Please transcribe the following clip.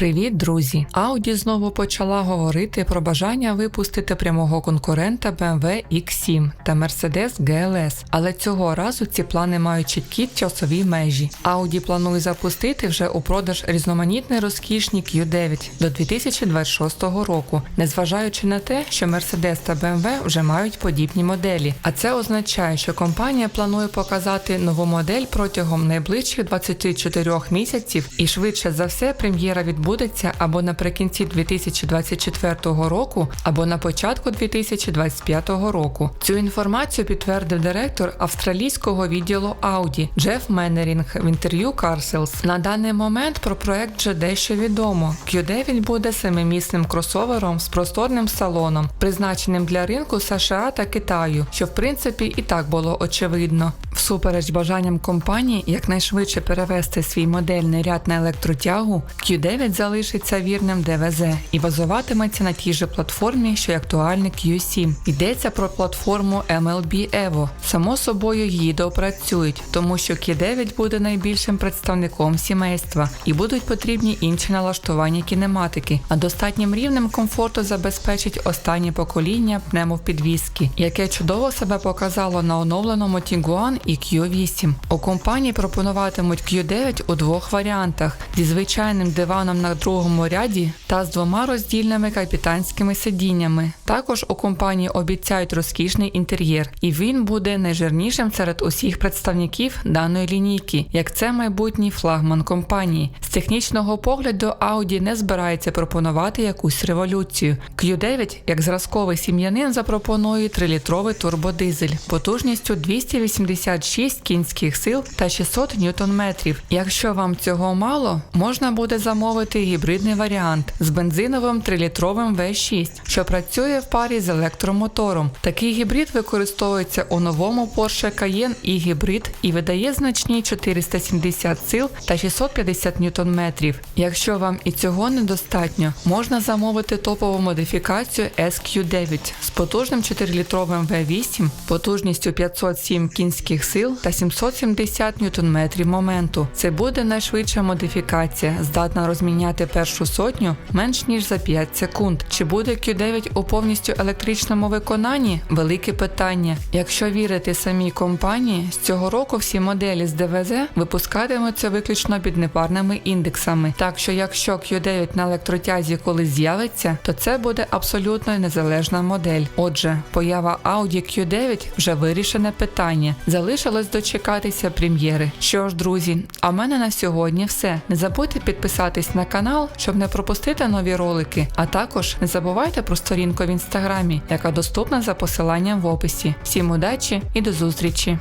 Привіт, друзі! Audi знову почала говорити про бажання випустити прямого конкурента BMW X7 та Mercedes GLS, але цього разу ці плани мають чіткі часові межі. Audi планує запустити вже у продаж різноманітний розкішний Q9 до 2026 року, незважаючи на те, що Mercedes та BMW вже мають подібні моделі. А це означає, що компанія планує показати нову модель протягом найближчих 24 місяців і швидше за все прем'єра відбудеться або наприкінці 2024 року, або на початку 2025 року. Цю інформацію підтвердив директор австралійського відділу Audi Джеф Меннерінг в інтерв'ю Carcels. На даний момент про проект вже дещо відомо. Q9 буде семимісним кросовером з просторним салоном, призначеним для ринку США та Китаю, що в принципі і так було очевидно. Всупереч бажанням компанії якнайшвидше перевести свій модельний ряд на електротягу, Q9 залишиться вірним ДВЗ і базуватиметься на тій же платформі, що й актуальний Q7. Йдеться про платформу MLB Evo. Само собою її доопрацюють, тому що Q9 буде найбільшим представником сімейства і будуть потрібні інші налаштування кінематики, а достатнім рівнем комфорту забезпечить останнє покоління пневмопідвізки, яке чудово себе показало на оновленому Tiguan і Q8. У компанії пропонуватимуть Q9 у двох варіантах зі звичайним диваном на другому ряді та з двома роздільними капітанськими сидіннями. Також у компанії обіцяють розкішний інтер'єр, і він буде найжирнішим серед усіх представників даної лінійки, як це майбутній флагман компанії. З технічного погляду Audi не збирається пропонувати якусь революцію. Q9, як зразковий сім'янин, запропонує 3-літровий турбодизель потужністю 286 кінських сил та 600 ньютон-метрів. Якщо вам цього мало, можна буде замовити гібридний варіант з бензиновим 3-літровим V6, що працює в парі з електромотором. Такий гібрид використовується у новому Porsche Cayenne і гібрид і видає значні 470 сил та 650 ньютон-метрів. Якщо вам і цього недостатньо, можна замовити топову модифікацію SQ9 з потужним 4-літровим V8, потужністю 507 кінських сил та 770 ньютон-метрів моменту. Це буде найшвидша модифікація, здатна розміняти першу сотню менш ніж за 5 секунд. Чи буде Q9 у повністю електричному виконанні? Велике питання. Якщо вірити самій компанії, з цього року всі моделі з ДВЗ випускатимуться виключно під непарними індексами. Так що, якщо Q9 на електротязі колись з'явиться, то це буде абсолютно незалежна модель. Отже, поява Audi Q9 вже вирішене питання. Залишилось дочекатися прем'єри. Що ж, друзі, а в мене на сьогодні все. Не забудьте підписатись на канал, щоб не пропустити нові ролики. А також не забувайте про сторінку в інстаграмі, яка доступна за посиланням в описі. Всім удачі і до зустрічі!